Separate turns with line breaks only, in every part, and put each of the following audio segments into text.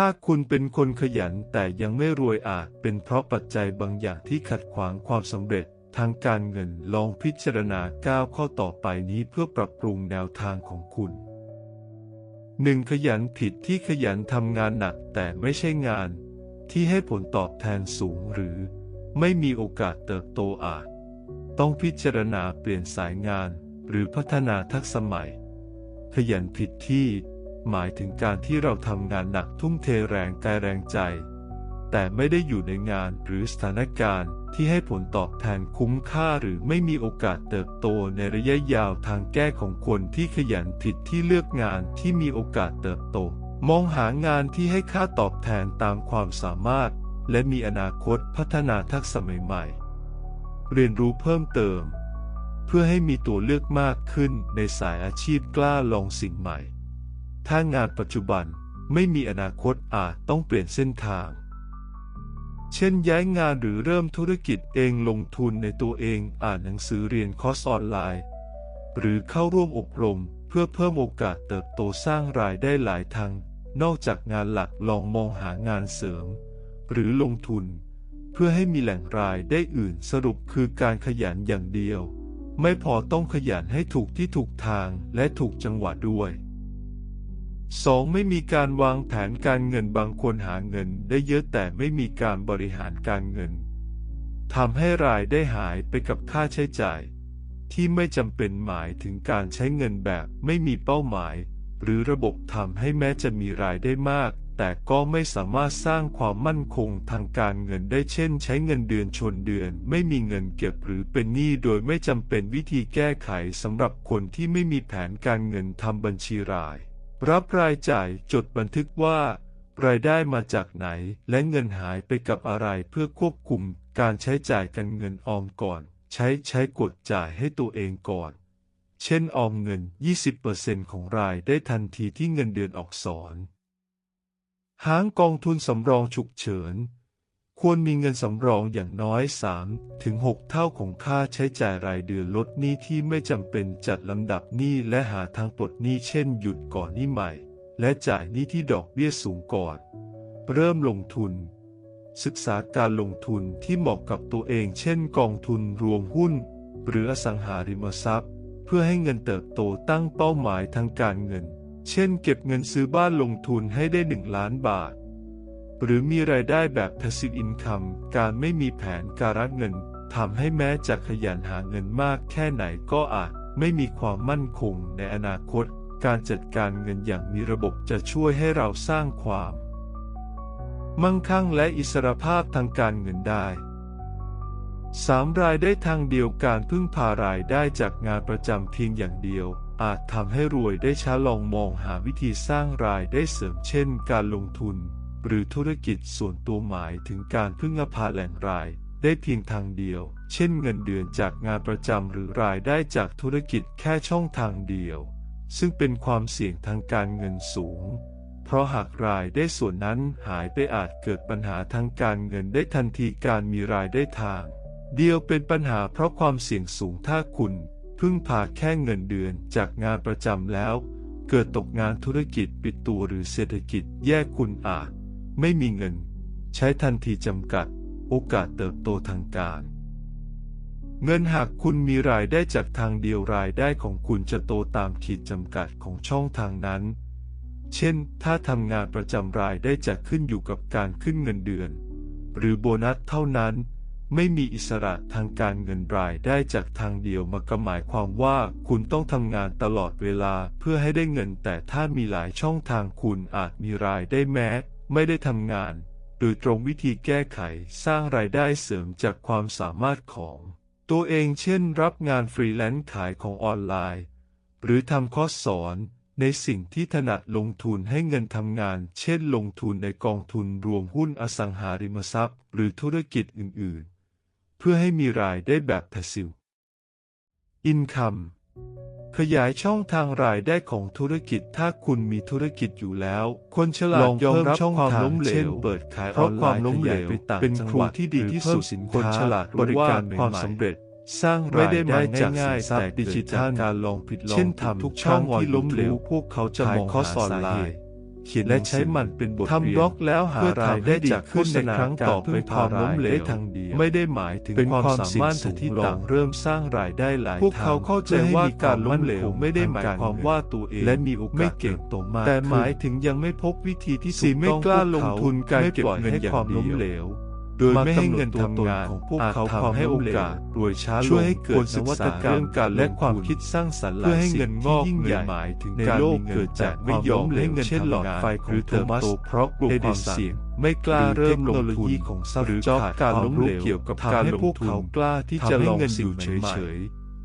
ถ้าคุณเป็นคนขยันแต่ยังไม่รวยอาจเป็นเพราะปัจจัยบางอย่างที่ขัดขวางความสำเร็จทางการเงินลองพิจารณาก้าวข้อต่อไปนี้เพื่อปรับปรุงแนวทางของคุณ 1. ขยันผิดที่ขยันทำงานหนักแต่ไม่ใช่งาน ที่ให้ผลตอบแทนสูงหรือ ไม่มีโอกาสเติบโตอาจ ต้องพิจารณาเปลี่ยนสายงานหรือพัฒนาทักษะใหม่ ขยันผิดที่ หมายถึงการที่เราทำงานหนักทุ่มเทแรงกายแรงใจ แต่ไม่ได้อยู่ในงานหรือสถานการณ์ที่ให้ผลตอบแทนคุ้มค่าหรือไม่มีโอกาสเติบโตในระยะยาวทางแก้ของคนที่ขยันผิดที่เลือกงานที่มีโอกาสเติบโต มองหางานที่ให้ค่าตอบแทนตามความสามารถ และมีอนาคตพัฒนาทักษะใหม่ๆ เรียนรู้เพิ่มเติม เพื่อให้มีตัวเลือกมากขึ้นในสายอาชีพกล้าลองสิ่งใหม่ ถ้างานปัจจุบันไม่มีอนาคตอาจต้องเปลี่ยนเส้นทาง เช่นย้ายงานหรือเริ่มธุรกิจเองลงทุนในตัวเองอ่านหนังสือเรียนคอร์สออนไลน์ หรือเข้าร่วมอบรมเพื่อเพิ่มโอกาสเติบโตสร้างรายได้หลายทาง นอกจากงานหลักลองมองหางานเสริม หรือลงทุน เพื่อให้มีแหล่งรายได้อื่นสรุปคือการขยันอย่างเดียว ไม่พอต้องขยันให้ถูกที่ถูกทางและถูกจังหวะด้วย 2. ไม่มีการวางแผนการเงินบางคนหาเงินได้เยอะแต่ไม่มีการบริหารการเงินทำให้รายได้หายไปกับค่าใช้จ่าย ที่ไม่จำเป็นหมายถึงการใช้เงินแบบไม่มีเป้าหมาย หรือระบบทำให้แม้จะมีรายได้มาก แต่ก็ไม่สามารถสร้างความมั่นคงทางการเงินได้เช่น ใช้เงินเดือนชนเดือน ไม่มีเงินเก็บหรือเป็นหนี้โดยไม่จำเป็นวิธีแก้ไขสำหรับคนที่ไม่มีแผนการเงินทำบัญชีราย รับรายจ่ายจดบันทึกว่า รายได้มาจากไหนและเงินหายไปกับอะไรเพื่อควบคุมการใช้จ่ายกันเงินออมก่อน ใช้ใช้กดจ่ายให้ตัวเองก่อน เช่นออมเงิน 20%ของรายได้ทันทีที่เงินเดือนออกสอนหางกองทุนสำรองฉุกเฉิน ควรมีเงินสำรองอย่างน้อย 3 ถึง 6 เท่าของค่าใช้จ่ายรายเดือนลดหนี้ที่ไม่จำเป็นจัดลำดับหนี้และหาทางปลดหนี้เช่นหยุดก่อนหนี้ใหม่ และจ่ายหนี้ที่ดอกเบี้ยสูงก่อน เริ่มลงทุน ศึกษาการลงทุนที่เหมาะกับตัวเองเช่นกองทุนรวมหุ้น หรืออสังหาริมทรัพย์ เพื่อให้เงินเติบโตตั้งเป้าหมายทางการเงิน เช่น เก็บเงินซื้อบ้านลงทุนให้ได้ 1 ล้านบาท หรือมีรายได้แบบ passive income การไม่มีแผนการรักเงินทำให้แม้จะขยันหาเงินมากแค่ไหนก็อาจไม่มีความมั่นคงในอนาคต การจัดการเงินอย่างมีระบบจะช่วยให้เราสร้างความ มั่งคั่งและอิสรภาพทางการเงินได้ 3. รายได้ทางเดียวการพึ่งพารายได้จากงานประจำเพียงอย่างเดียว อาจทำให้รวยได้ช้าลองมองหาวิธีสร้างรายได้เสริมเช่น การลงทุน หรือธุรกิจส่วนตัวหมายถึงการพึ่งพาแหล่งรายได้เพียงทางเดียว เช่นเงินเดือนจากงานประจำหรือรายได้จากธุรกิจแค่ช่องทางเดียว ซึ่งเป็นความเสี่ยงทางการเงินสูง เพราะหากรายได้ส่วนนั้นหายไปอาจเกิดปัญหาทางการเงินได้ทันทีการมีรายได้ทาง เดียวเป็นปัญหาเพราะความเสี่ยงสูงถ้าคุณ พึ่งพาแค่เงินเดือนจากงานประจำแล้ว เกิดตกงานธุรกิจปิดตัวหรือเศรษฐกิจแย่คุณอาจ ไม่มีเงิน ใช้ทันทีจำกัด โอกาสเติบโตทางการ เงินหากคุณมีรายได้จากทางเดียวรายได้ของคุณจะโตตามขีดจำกัดของช่องทางนั้น เช่น ถ้าทำงานประจำรายได้จะขึ้นอยู่กับการขึ้นเงินเดือน หรือโบนัสเท่านั้นไม่มีอิสระทางการเงินรายได้จากทางเดียวมาก็หมายความว่าคุณต้องทำงานตลอดเวลาเพื่อให้ได้เงินแต่ถ้ามีหลายช่องทางคุณอาจมีรายได้แม้ ไม่ได้ทำงานโดยตรงวิธีแก้ไขสร้างรายได้เสริมจากความสามารถของ ตัวเองเช่น รับงานฟรีแลนซ์ขายของออนไลน์ หรือทำคอร์สสอนในสิ่งที่ถนัดลงทุนให้เงินทำงาน เช่น ลงทุนในกองทุนรวมหุ้นอสังหาริมทรัพย์ หรือธุรกิจอื่น ๆ เพื่อให้มีรายได้แบบ passive income ขยายช่องทางรายได้ของธุรกิจถ้าคุณมีธุรกิจอยู่แล้ว คนฉลาด
ลอง
ยอม
เพิ่ม
รับ
ช่อง
ความ
ทาง
ล้มเหล
เช่น
ว
เปิดขาย
เพราะ
ออนไลน์
ความล้มเหลว
ขยายไปต่าง
เป็น
จัง
ค
ห
รู
วัด
ที่ดีที่สุด
หรือเพิ่มสิน
คน
ค้า
ฉลาด
บบริ
ริ
กา
การร
ใหม่ๆ
ความสำเร็จสร้าง
ไม่
ราย
ได้
ได้
มา
จาก
ง่ายๆ
สินทรัพ
แต่
ย์ดิจิทัล
เกิดจากการลองผิดลอง
เช่น
ทำ
ทำทุกช่อง
ทาง
ที่ล้มเหลว
YouTube
พวกเขาจะ
ขา
เขียนและใช้มันเป็นบทเรียน
ทำบล็อกแล้วหารายได้จาก
หุ้นในครั้งต่อไปความล้มเหลว
ทางเดียว
ไม่ได้หมายถึง
เป็น
ความสา
มา
รถ
ที่
ต่า
ง
เริ่มสร้างรายได้หลาย
พวกเขาเข้าใจว่าการล้มเหลว
ไม่ได้หมายความว่าตัวเอง
และมีโอกาส
ไม่เก่ง
โตมา
แต่หมายถึงยังไม่พบวิธีที่ถูกต้องไม่
กล้าลงทุนการเก็บเงินอย่าง
ความล้ม
เห
ลว
โดยไม่ให้เงินทำงาน
ของพวกเขา
ควให้โอกาส
รวยช้าลง
ช่วยให้เกิดนวัตกรรม
การและความคิดสร้างสรรค์
เพื่อให้เงินงอกเงิน
หมายถึงการมีเกิ
ด
จา
ก
ไม่ยอมเล่
น
เงินเช่นหลอดไฟหรือเทอร์มาส
เพราะกลัวความเสี่ยง
ไม่กล้าเริ่ม
ล
งทุนของ
หรือ
จอบการล้มเหลว
เกี่ยวกับการ
ให้พวกเขากล้าที่จะลง
เงินอยู่เฉย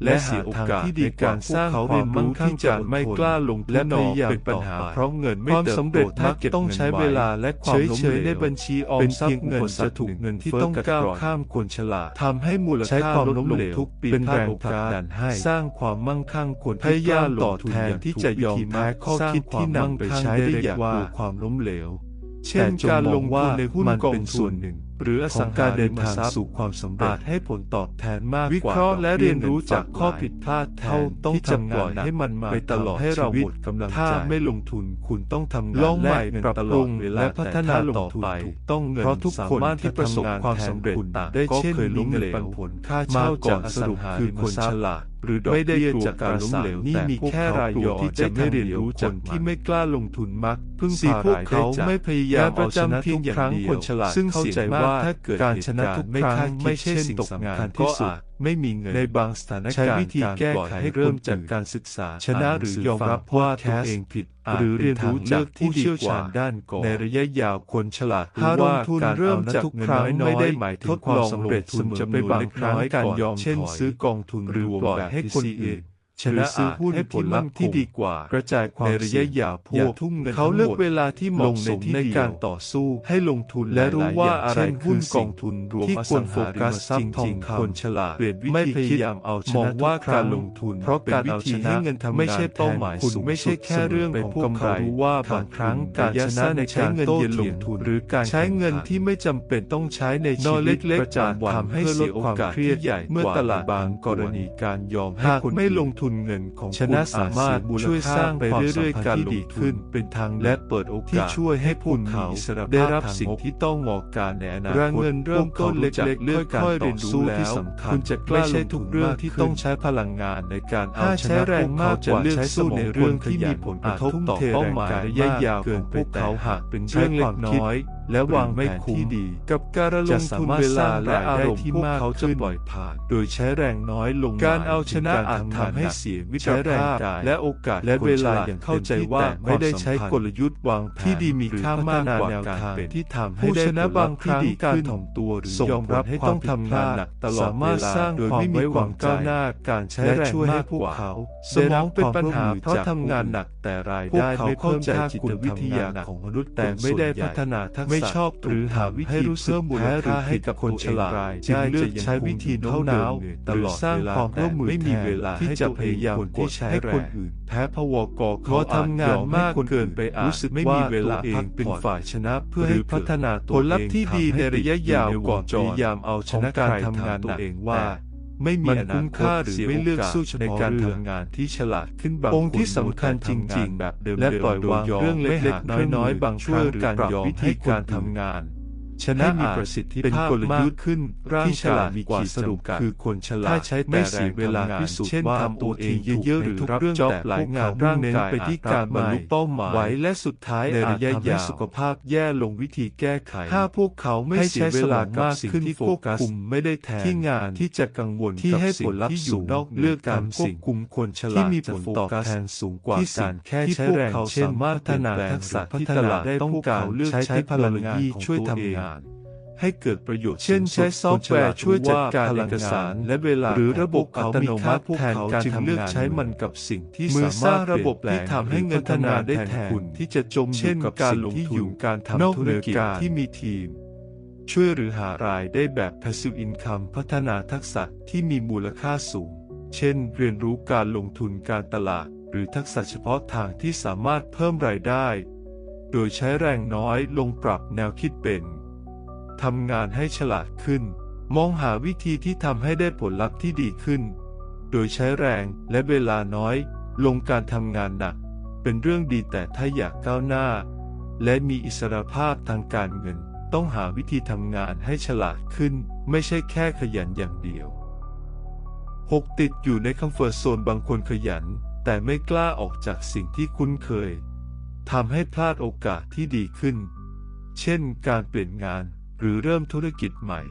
และหาโอกาส
ที่ดีกา
รสร้างความ
มั่งคั่งจะไม่กล้า
ล
ง
และพยายาม
เป็นปัญหาเพราะเงินไม่เติบโตมักต้องใช้เวลาและความ
เฉยๆในบัญชีออมทรัพ
ย์
เงิน
สะ
ถูก
เงิ
นที่
ต้อง
ก้า
วข้ามคนฉลาด
ทำให้มูลค่า
ความ
ล้
มเหลว
ทุกปี
เป็น
แร
งผลักดันให้ สร้างความมั่งคั่งคน
พยายามต่อแทนที่จะยอมแพ้ข้อคิดที่นำไปใช้
ได้อย่าง
ว่า
ความล้มเหลว
เช่นการล
ว่ามันเป็นส่วนหนึ่ง
หรืออสั
งกา
ร
เดินทางสู่ความสำเร็จ
ให้ผลตอบแทนมากกว่าวิ
เคราะห์และเรียนรู้จากข้อผิดพลาดแท
นต้อง
ทำ
งาน
ให้มันมา
ไปตลอด
ให้เราหมดกำลังใจถ้า
ไม่ลงทุนคุณต้องทำงาน
ลองใหม่ปรับปรุงและพัฒนาลงทุนถูกต้องเงิน
เพราะทุกคน
ที่ประสบความสำเร็จได้เช่น
มีเงิน
ปันผลค่าเช่าจา
กสรุปคือคนฉลาด
หรือดอก
ไม่ได้
เบี้ยจากการล้มเหลว
นี่มีแค่รายย่อ
ที่จะไม่เรียนรู้จา
กที่ไม่
กล้าลงทุนมักพึ่งพา
พวกเขาไม่พยายาม
เอาชนะเพียง
อย่า
งเดียว
ซึ่ง
เข้าใจว่าถ้าเกิดการชนะทุกครั้งไม่ใช่สิ่ง
ตกงาน
ที่สุด
ไม่มีเงิน
ในบางสถานการณ์ใช้
วิธีแก้ไข
ให้
เริ่มจา
กการ
ศึกษา ชนะหรือยอมรับว่าตัวเองผิด
หรื
อ
เรียนรู้จา
ก
ผู้เชี่ย
ว
ชาญด้า
น
ก่อ
น
ในระยะยาวควรฉลาด
รู้ว่า
การ
เริ่มจากเงินน้อ
ไม่ได้หมายถึงความสำเร็จเสมอ
ไปบางครั้งการยอม
เช่น ซื้อกองทุน
หรือ
วงแบบ
ให้คนอื่น
ชนะ
ซื้อหุ้
ที่ลัพธ์ที่ดีกว่า
กระจายความ
ในระยะยาพวก
ทุ่มเงิน
เขาเลือกเวลาที่เหมา
ที่
ในการต่อสู้
ให้ลงทุน
และรู้ว่าอะไร
หุ้นกองทุนรวม
ที่ควรโฟกัสจริ
ง
ๆ
ค
นฉลาดไม่พยายามเอาชนะ
ว่าการลงทุน
เพราะการเอาชนะ
เงินทำ
ไม่ใช่เป้าหมาย
คุณไม่ใช่แค่เรื่องของ
กำ
ไร
รู้ว่าบางครั้งการชนะในใช้เงินเย็นลงทุน หรือการ
ใช้เงินที่ไม่จำเป็นต้องใช้ในชีวิตประจำวัน
ทำให้
เสี
ยโอกาสที่ใหญ่
เมื่อตลาด
บาง
กรณีการยอมให้คน
ไม่ลงทุนนเงินของคุณ
สามารถช่วยสร้าง
ไปเรื่อยๆการ
ดีขึ้
นเป็นทาง
และเปิดโอกาสที่
ช่วยให้พวก
เขาได้รับสิ่งที่ต้อ
ง
ห
ม
อก
การในอนา
คตแร
ง
เงินเริ่มต้นเล็กๆ
เรื่องการต่อสู้ที่สำคัญ
คุณจะกล้า
ใช้
ทุ
กเรื่องที่ต้องใช้พลังงานในการเอาชนะพว
ก
เขาจะ
เลือกสู้
ในเรื่องที่มีผลกระทบต่อ
เป้า
หมาย
ระ
ยะยาวของพวกเขาหากเป็นเรื่องเล็
ก
น้อยและวาง
ไม่คุ้ม
ดี
กับการลงทุนเวลาและอารมณ์
ที่มาก
เขาจะปล่อยผ่าน โดยใช้แรงน้อยลงการเอาชนะอาจทำให้เสียวิจารณ์ไาพและโอกาสและเวลาอย่างเข้าใจว่าไม่ได้ใช้กลยุทธ์วางที่ดีมีค่ามากกว่าการเป็ที่ทำให้ได้นะบางครั้งการถ่อมตัวหรือยอมรับ
ให้ต้อ
ง
ทำ
งา
นหนักตลอดเวลา
สร้า
ง
โด
ยไม่
มีความ
ก้า
ว
หน้าการใช้
แร
ง
ช่วยให้พว
ก
เขา
สมอ
ง
เป็
น
ปัญหาเพราะทำงา
น
หนักแต่รา
ย
ได้
ไม่
เข้าใจจิตวิทยาของมนุษย์แต่ไม่
ได้
พัฒนาทัก
ษะ
ไม่ชอบหรือหาวิธี
รู้
สึก
แพ้
ห
รือ
ให้กับค
น
ฉลาดจึงเลือ
ก
ใช้วิธีโน้มน้าวตลอด
สร้างความร่วมมือ
ไม่มีเวลา
ที่จะพยายามก
ด
ให้
คนอื่นแพ้พวก
กอทำงานมาก
คน
เกินไป
อาจ
รู้
สึกไม่
มี
เวลา
พัก
เป็นฝ่ายชนะ เพื่อให้
พัฒนาตัวเอง
ผลลัพธ์ที่ดีในระยะยาวก่อนพยายามเอาชนะ
การทำงาน
ตัวเองว่า ไม่มี
มัน
อนา
คุ้ม
คต
ค่าหรือ
เสีย
ไม่เลือก
โาส
สู้เฉพาะ
ในการ
เรื่อง
ทำงานที่ฉลาดขึ้นบาง
องค์ที่
น
สำคัญจริง ๆ
แบบเดิมๆ
และปล่อยวาง
โดย
เรื่องเล็กๆ
ไม่หา
น้อยๆบางครั้ง
ช่วยการ
ปรับ
ยอม
วิธี
ให้
การ
คน
ทำ
ทำงาน
ชนะ
ให้มี
อาจ
ประสิทธิ
เป็น
ภาพ
กลยุทธ์
มากขึ้น
ร่าง
ที่ฉลาด
กายมี
กว่า
ขีด
สรุป
จำกัด
คือคนฉลาด
ถ้าใช้แต่
ไม่เสียเวลา
แรงทำงาน
พิสูจน์
เช่น
ว่า
ทำ
ตัวเอง
OT
เยอะๆหรือ
ในทุก
รับ
เรื่อง
จ็อบ
แต่
หลาย
พวก
งาน
เขา
ร่าง
เน้น
กาย
ไปที่
อาจ
การบรรลุเป้าหมาย
ไว้และสุดท้าย
ในระยะ
อาจทำให้
ยาว
สุขภาพแย่ลงวิธีแก้ไข
ถ้าพวกเขาไม่
ให้
เสี
ใช้
ยเวลา
สมอง
กับ
มาก
สิ่ง
ขึ้น
ที่
โฟ
โฟ
กั
กั
ส
สไม่ได้แทน
ที่งานที่จะกังวล
ที่
กับ
ให้
สิ่
ผ
ง
ลลัพธ์
ที่อ
สู
ยู่
ง
นอก
เลื
เลื
อ
อกก
กา
การร
ควบ
สิ่ง
คุมคนฉ
ที่
ลาด
มี
จะ
ผล
โฟ
ต่อ
กัส
แทนสูงกว่า
ที่สิ่
กางรแค่
ที่
ใช้
พวก
แรง
เขา
เช่น
สามารถพัฒนาทักษะที่ตลาดได้ต้องการ
เลือก
ใช้
ใช้
เทค
เท
โน
ค
โล
โนโล
ยี
ยี
ช่
ช่
ว
วยย
ทำ
ทำ
งางา
นน ให้เกิดประโยชน์
เช่นใช้ซอฟต์แวร์ช่วยจัดการ
คนฉล
เอกสาร
ว่
และเวลา
หรือระบบ
เขา
อัตโนมัติ
มีค่า
แทนการ
จึง
ทำ
เลือก
งาน
ใช้มันกับสิ่งที่
มือ
สามารถ
สร้างระบบ
เปลี่ยนแปลง
ที่ทำให้เงิน
หรือพัฒนา
ทำงานได้
ได้
แท
แท
น
น
คุณที่จะจมอยู่
เช่น
กับ
การ
สิ่ง
ลง
ที่
ทุ
อยู่
น
การ
นอก
ทำธุ
เหนื
ร
อ
กิจ
การ
ที่มีทีม ช่วยหรือหารายได้แบบ passive income พัฒนาทักษะที่มีมูลค่าสูง เช่น เรียนรู้การลงทุนการตลาด หรือทักษะเฉพาะทางที่สามารถเพิ่มรายได้ โดยใช้แรงน้อยลงปรับแนวคิดเป็น ทำงานให้ฉลาดขึ้น มองหาวิธีที่ทำให้ได้ผลลัพธ์ที่ดีขึ้น โดยใช้แรงและเวลาน้อย ลงการทำงานหนัก เป็นเรื่องดีแต่ถ้าอยากก้าวหน้า และมีอิสรภาพทางการเงิน ต้องหาวิธีทำงานให้ฉลาดขึ้น ไม่ใช่แค่ขยันอย่างเดียว 6. ติดอยู่ในคอมฟอร์ทโซนบางคนขยัน แต่ไม่กล้าออกจากสิ่งที่คุ้นเคยทำให้พลาดโอกาสที่ดีขึ้น เช่น การเปลี่ยนงาน หรือเริ่มธุรกิจใหม่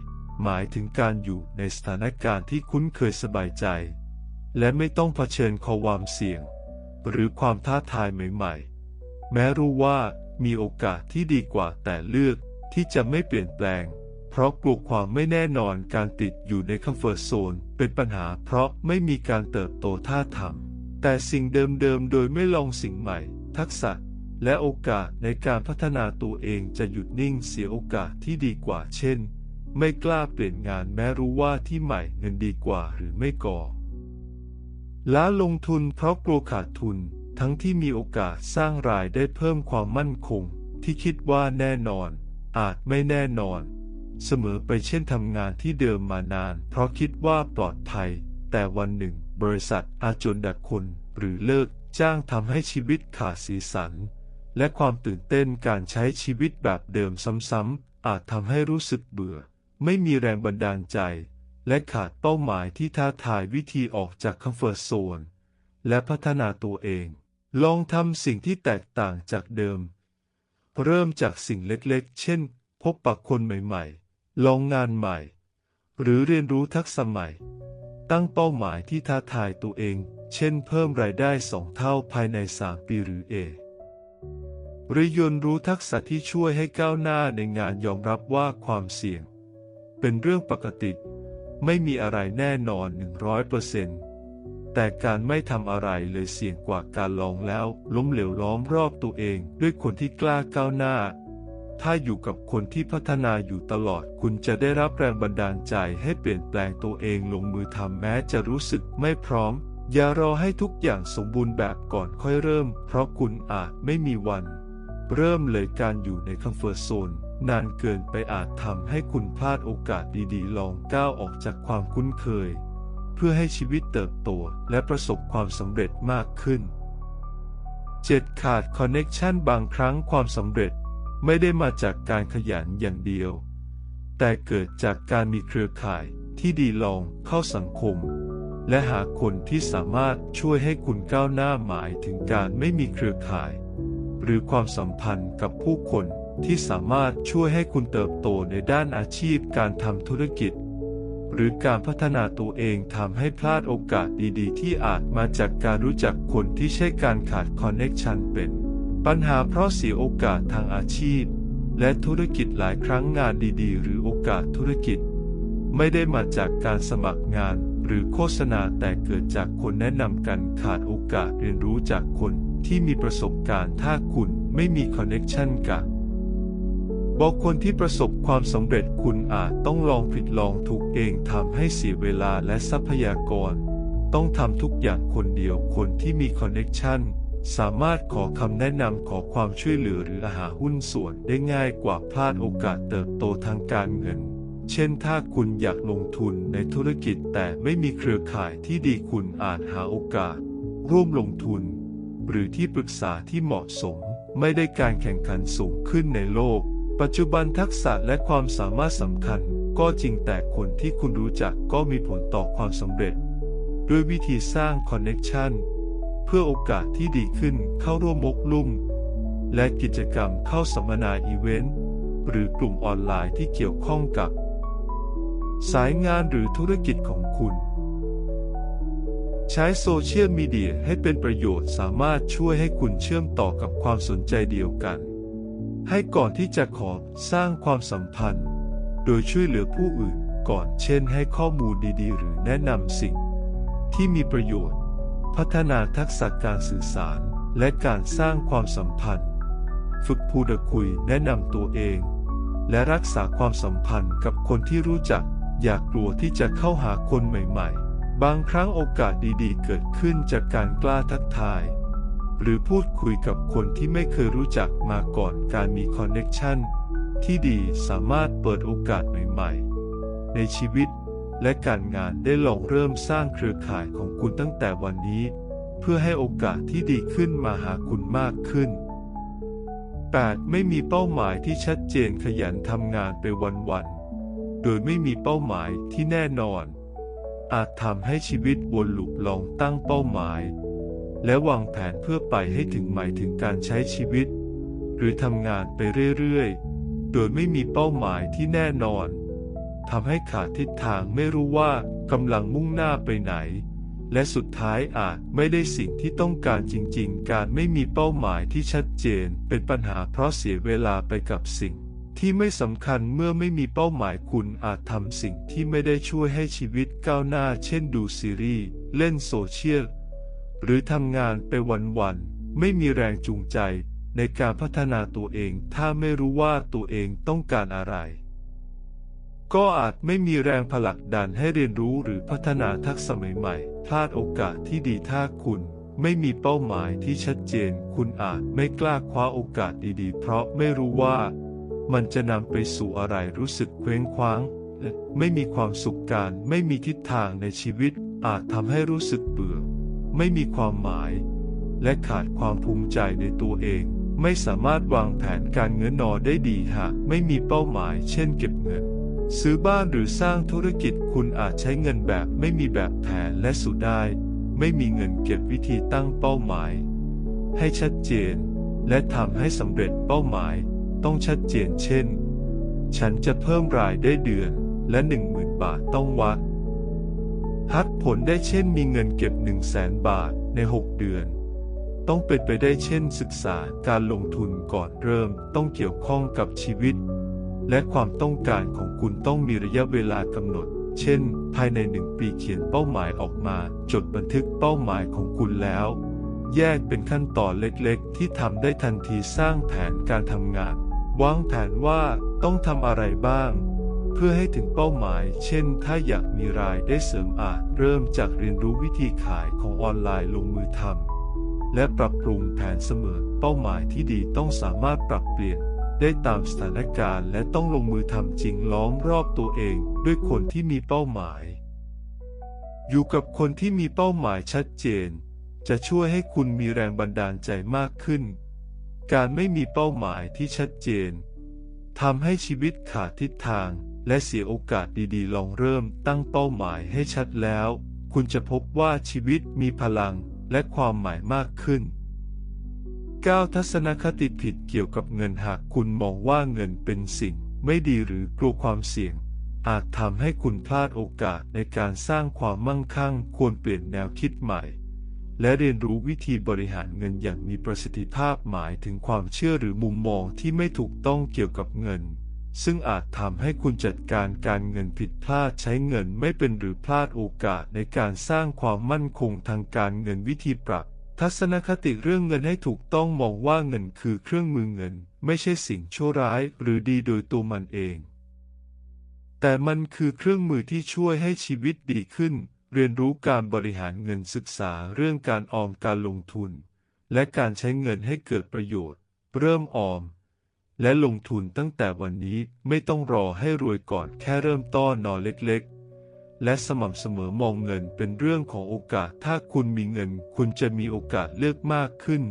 หมายถึงการอยู่ในสถานการณ์ที่คุ้นเคยสบายใจ และไม่ต้องเผชิญความเสี่ยง หรือความท้าทายใหม่ๆ แม้รู้ว่ามีโอกาสที่ดีกว่าแต่เลือกที่จะไม่เปลี่ยนแปลง เพราะกลัวความไม่แน่นอนการติดอยู่ในคอมฟอร์ทโซนเป็นปัญหาเพราะไม่มีการเติบโตท่าทางแต่สิ่งเดิมๆโดยไม่ลองสิ่งใหม่ ทักษะ และโอกาสในการพัฒนาตัวเองจะหยุดนิ่งเสียโอกาสที่ดีกว่าเช่น ไม่กล้าเปลี่ยนงานแม้รู้ว่าที่ใหม่เงินดีกว่าหรือไม่ก่อล้าลงทุนเพราะกลัวขาดทุน ทั้งที่มีโอกาสสร้างรายได้เพิ่มความมั่นคง ที่คิดว่าแน่นอน อาจไม่แน่นอน เสมอไปเช่นทำงานที่เดิมมานาน เพราะคิดว่าปลอดภัย แต่วันหนึ่ง บริษัทอาจจนดักคน หรือเลิกจ้างทำให้ชีวิตขาดสีสัน และความตื่นเต้นการใช้ชีวิตแบบเดิมซ้ำๆ อาจทำให้รู้สึกเบื่อ ไม่มีแรงบันดาลใจ และขาดเป้าหมายที่ท้าทายวิธีออกจากคอมฟอร์ทโซน และพัฒนาตัวเอง ลองทำสิ่งที่แตกต่างจากเดิม เริ่มจากสิ่งเล็กๆ เช่น พบปะคนใหม่ๆ ลองงานใหม่ หรือเรียนรู้ทักษะใหม่ ตั้งเป้าหมายที่ท้าทายตัวเอง เช่น เพิ่มรายได้สองเท่าภายใน3ปีหรือเอ รียนรู้ทักษะที่ช่วยให้ก้าวหน้าในงานยอมรับว่าความเสี่ยง เป็นเรื่องปกติ ไม่มีอะไรแน่นอน 100%แต่การไม่ทำอะไรเลยเสี่ยงกว่าการลองแล้ว ล้มเหลวล้อมรอบตัวเองด้วยคนที่กล้าก้าวหน้า ถ้าอยู่กับคนที่พัฒนาอยู่ตลอด คุณจะได้รับแรงบันดาลใจให้เปลี่ยนแปลงตัวเองลงมือทำแม้จะรู้สึกไม่พร้อม อย่ารอให้ทุกอย่างสมบูรณ์แบบก่อนค่อยเริ่ม เพราะคุณอาจไม่มีวัน เริ่มเลยการอยู่ในคอมฟอร์ทโซนนานเกินไปอาจทำให้คุณพลาดโอกาสดีๆ ลองก้าวออกจากความคุ้นเคย เพื่อให้ชีวิตเติบโตและประสบความสำเร็จมากขึ้น 7. ขาดคอนเน็ชันบางครั้งความสำเร็จไม่ได้มาจากการขยันอย่างเดียว แต่เกิดจากการมีเครือข่ายที่ดีลองเข้าสังคม และหาคนที่สามารถช่วยให้คุณก้าวหน้าหมายถึงการไม่มีเครือข่าย หรือความสัมพันธ์กับผู้คนที่สามารถช่วยให้คุณเติบโตในด้านอาชีพการทำธุรกิจ หรือการพัฒนาตัวเองทำให้พลาดโอกาสดีๆ ที่อาจมาจากการรู้จักคนที่ใช่การขาดคอนเน็ชันเป็น ปัญหาเพราะเสียโอกาสทางอาชีพ และธุรกิจหลายครั้งงานดีๆ หรือโอกาสธุรกิจ ไม่ได้มาจากการสมัครงานหรือโฆษณาแต่เกิดจากคนแนะนำกันขาดโอกาสเรียนรู้จากคน ที่มีประสบการณ์ถ้าคุณไม่มีคอนเน็ชันกับบอกคนที่ประสบความสำเร็จคุณอาจต้องลองผิดลองถูกเองทำให้เสียเวลาและทรัพยากร ต้องทำทุกอย่างคนเดียวคนที่มีคอนเน็ชันสามารถขอคำแนะนำขอความช่วยเหลือหรือหาหุ้นส่วนได้ง่ายกว่าพลาดโอกาสเติบโตทางการเงิน เช่นถ้าคุณอยากลงทุนในธุรกิจแต่ไม่มีเครือข่ายที่ดีคุณอาจหาโอกาส ร่วมลงทุน หรือที่ปรึกษาที่เหมาะสม ไม่ได้การแข่งขันสูงขึ้นในโลก ปัจจุบันทักษะและความสามารถสำคัญ ก็จริงแต่คนที่คุณรู้จักก็มีผลต่อความสำเร็จ ด้วยวิธีสร้างคอนเน็ชันเพื่อโอกาสที่ดีขึ้นเข้าร่วมมกลุ่มและกิจกรรมเข้าสัมมนาอีเวนต์หรือกลุ่มออนไลน์ที่เกี่ยวข้องกับ สายงานหรือธุรกิจของคุณ ใช้โซเชียลมีเดียให้เป็นประโยชน์สามารถช่วยให้คุณเชื่อมต่อกับความสนใจเดียวกัน ให้ก่อนที่จะขอสร้างความสัมพันธ์ โดยช่วยเหลือผู้อื่นก่อนเช่นให้ข้อมูลดีๆ หรือแนะนำสิ่ง ที่มีประโยชน์ พัฒนาทักษะการสื่อสารและการสร้างความสัมพันธ์ ฝึกพูดคุยแนะนำตัวเอง และรักษาความสัมพันธ์กับคนที่รู้จัก อย่ากกลัวที่จะเข้าหาคนใหม่ ๆ บางครั้งโอกาสดีๆ เกิดขึ้นจากการกล้าทักทาย หรือพูดคุยกับคนที่ไม่เคยรู้จักมาก่อนการมีคอนเน็ชันที่ดีสามารถเปิดโอกาสใหม่ๆ ในชีวิตและการงานได้ลองเริ่มสร้างเครือข่ายของคุณตั้งแต่วันนี้ เพื่อให้โอกาสที่ดีขึ้นมาหาคุณมากขึ้น 8. ไม่มีเป้าหมายที่ชัดเจนขยันทำงานไปวันๆ โดยไม่มีเป้าหมายที่แน่นอน อาจทำให้ชีวิตวนลูปลองตั้งเป้าหมาย และวางแผนเพื่อไปให้ถึงหมายถึงการใช้ชีวิต หรือทำงานไปเรื่อยๆ โดยไม่มีเป้าหมายที่แน่นอนทำให้ขาดทิศทางไม่รู้ว่ากำลังมุ่งหน้าไปไหน และสุดท้ายอาจไม่ได้สิ่งที่ต้องการจริงๆ การไม่มีเป้าหมายที่ชัดเจนเป็นปัญหาเพราะเสียเวลาไปกับสิ่ง ที่ไม่สำคัญเมื่อไม่มีเป้าหมายคุณอาจทำสิ่งที่ไม่ได้ช่วยให้ชีวิตก้าวหน้า เช่นดูซีรีส์เล่นโซเชียล หรือทำงานไปวันๆ ไม่มีแรงจูงใจในการพัฒนาตัวเองถ้าไม่รู้ว่าตัวเองต้องการอะไร ก็อาจไม่มีแรงผลักดันให้เรียนรู้หรือพัฒนาทักษะใหม่ๆพลาดโอกาสที่ดีถ้าคุณไม่มีเป้าหมายที่ชัดเจน คุณอาจไม่กล้าคว้าโอกาสดีๆ เพราะไม่รู้ว่า มันจะนำไปสู่อะไรรู้สึกเคว้งคว้าง ไม่มีความสุขการไม่มีทิศทางในชีวิต อาจทำให้รู้สึกเบื่อ ไม่มีความหมาย และขาดความภูมิใจในตัวเอง ไม่สามารถวางแผนการเงินนอได้ดีหากไม่มีเป้าหมาย เช่นเก็บเงิน ซื้อบ้านหรือสร้างธุรกิจคุณอาจใช้เงินแบบไม่มีแบบแผนและสุดได้ ไม่มีเงินเก็บวิธีตั้งเป้าหมาย ให้ชัดเจน และทำให้สำเร็จเป้าหมาย ต้องชัดเจนเช่น ฉันจะเพิ่มรายได้เดือนและหนึ่งหมื่นบาทต้องวัดฮัดผลได้เช่นมีเงินเก็บ 1 0 0 0 0แสนบาทใน 6 เดือน ต้องเป็นไปได้เช่นศึกษาการลงทุนก่อนเริ่มต้องเกี่ยวข้องกับชีวิต และความต้องการของคุณต้องมีระยะเวลากำหนด เช่น ภายในหนึ่งปีเขียนเป้าหมายออกมา จดบันทึกเป้าหมายของคุณแล้ว แยกเป็นขั้นตอนเล็กๆ ที่ทำได้ทันทีสร้างแผนการทำงาน วางแผนว่าต้องทำอะไรบ้าง เพื่อให้ถึงเป้าหมาย เช่น ถ้าอยากมีรายได้เสริมอาจเริ่มจากเรียนรู้วิธีขายของออนไลน์ลงมือทำและปรับปรุงแผนเสมอ เป้าหมายที่ดีต้องสามารถปรับเปลี่ยนได้ตามสถานการณ์ และต้องลงมือทำจริงล้อมรอบตัวเอง ด้วยคนที่มีเป้าหมาย อยู่กับคนที่มีเป้าหมายชัดเจน จะช่วยให้คุณมีแรงบันดาลใจมากขึ้น การไม่มีเป้าหมายที่ชัดเจนทำให้ชีวิตขาดทิศทาง และเสียโอกาสดีๆ ลองเริ่มตั้งเป้าหมายให้ชัดแล้ว คุณจะพบว่าชีวิตมีพลังและความหมายมากขึ้น 9. ทัศนคติผิดเกี่ยวกับเงินหากคุณมองว่าเงินเป็นสิ่ง ไม่ดีหรือกลัวความเสี่ยง อาจทำให้คุณพลาดโอกาสในการสร้างความมั่งคั่ง ควรเปลี่ยนแนวคิดใหม่ และเรียนรู้วิธีบริหารเงินอย่างมีประสิทธิภาพหมายถึงความเชื่อหรือมุมมองที่ไม่ถูกต้องเกี่ยวกับเงิน ซึ่งอาจทำให้คุณจัดการการเงินผิดพลาดใช้เงินไม่เป็นหรือพลาดโอกาสในการสร้างความมั่นคงทางการเงินวิธีปรับทัศนคติเรื่องเงินให้ถูกต้องมองว่าเงินคือเครื่องมือเงิน ไม่ใช่สิ่งชั่วร้ายหรือดีโดยตัวมันเอง แต่มันคือเครื่องมือที่ช่วยให้ชีวิตดีขึ้น เรียนรู้การบริหารเงินศึกษาเรื่องการออมการลงทุน และการใช้เงินให้เกิดประโยชน์ เริ่มออม และลงทุนตั้งแต่วันนี้ไม่ต้องรอให้รวยก่อนแค่เริ่มต้นนอเล็กๆ และสม่ำเสมอมองเงินเป็นเรื่องของโอกาส ถ้าคุณมีเงิน คุณจะมีโอกาสเลือกมากขึ้น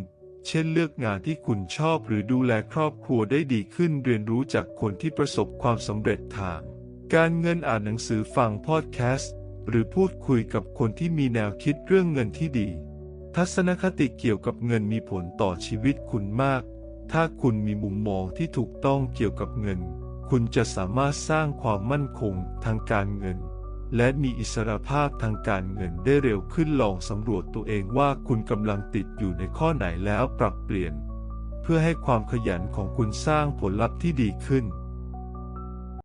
เช่นเลือกงานที่คุณชอบหรือดูแลครอบครัวได้ดีขึ้นเรียนรู้จากคนที่ประสบความสำเร็จทาง การเงินอ่านหนังสือฟังพอดแคสต์ หรือพูดคุยกับคนที่มีแนวคิดเรื่องเงินที่ดี ทัศนคติเกี่ยวกับเงินมีผลต่อชีวิตคุณมาก ถ้าคุณมีมุมมองที่ถูกต้องเกี่ยวกับเงิน คุณจะสามารถสร้างความมั่นคงทางการเงิน และมีอิสรภาพทางการเงินได้เร็วขึ้นลองสำรวจตัวเองว่าคุณกำลังติดอยู่ในข้อไหนแล้วปรับเปลี่ยน เพื่อให้ความขยันของคุณสร้างผลลัพธ์ที่ดีขึ้น